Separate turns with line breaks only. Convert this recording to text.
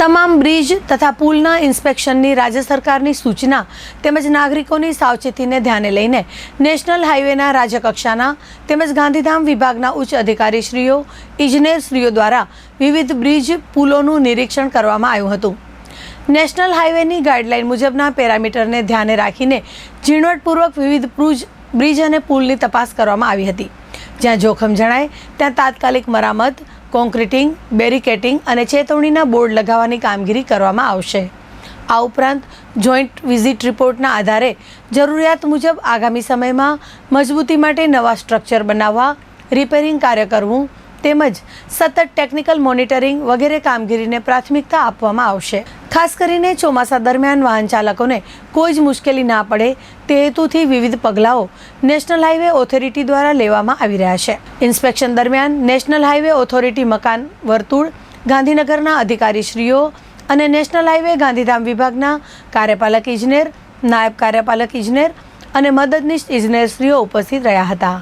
તમામ બ્રિજ તથા પુલના ઇન્સ્પેક્શનની રાજ્ય સરકારની સૂચના તેમજ નાગરિકોની સાવચેતીને ધ્યાને લઈને નેશનલ હાઈવેના રાજ્યકક્ષાના તેમજ ગાંધીધામ વિભાગના ઉચ્ચ અધિકારીશ્રીઓ, ઇજનેરશ્રીઓ દ્વારા વિવિધ બ્રિજ પુલોનું નિરીક્ષણ કરવામાં આવ્યું હતું. નેશનલ હાઈવેની ગાઈડલાઈન મુજબના પેરામીટરને ધ્યાને રાખીને ઝીણવટપૂર્વક વિવિધ બ્રુજ બ્રિજ અને પુલની તપાસ કરવામાં આવી હતી. જ્યાં જોખમ જણાય, ત્યાં તાત્કાલિક મરામત કોન્ક્રીટિંગ બેરિકેટિંગ અને ચેતવણીના બોર્ડ લગાવવાની કામગીરી કરવામાં આવશે. આ ઉપરાંત જોઈન્ટ વિઝિટ રિપોર્ટના આધારે જરૂરિયાત મુજબ આગામી સમયમાં મજબૂતી માટે નવા સ્ટ્રક્ચર બનાવવા, રિપેરિંગ કાર્ય કરવું તેમજ સતત ટેકનિકલ મોનિટરિંગ વગેરે કામગીરીને પ્રાથમિકતા આપવામાં આવશે. ખાસ કરીને ચોમાસા દરમિયાન વાહન ચાલકોને કોઈ જ મુશ્કેલી ના પડે તે હેતુથી વિવિધ પગલાઓ નેશનલ હાઈવે ઓથોરિટી દ્વારા લેવામાં આવી રહ્યા છે. ઇન્સ્પેક્શન દરમિયાન નેશનલ હાઈવે ઓથોરિટી મકાન, વર્તુળ, ગાંધીનગરના અધિકારીશ્રીઓ અને નેશનલ હાઈવે ગાંધીધામ વિભાગના કાર્યપાલક ઇજનેર, નાયબ કાર્યપાલક ઇજનેર અને મદદનીશ ઇજનેરશ્રીઓ ઉપસ્થિત રહ્યા હતા.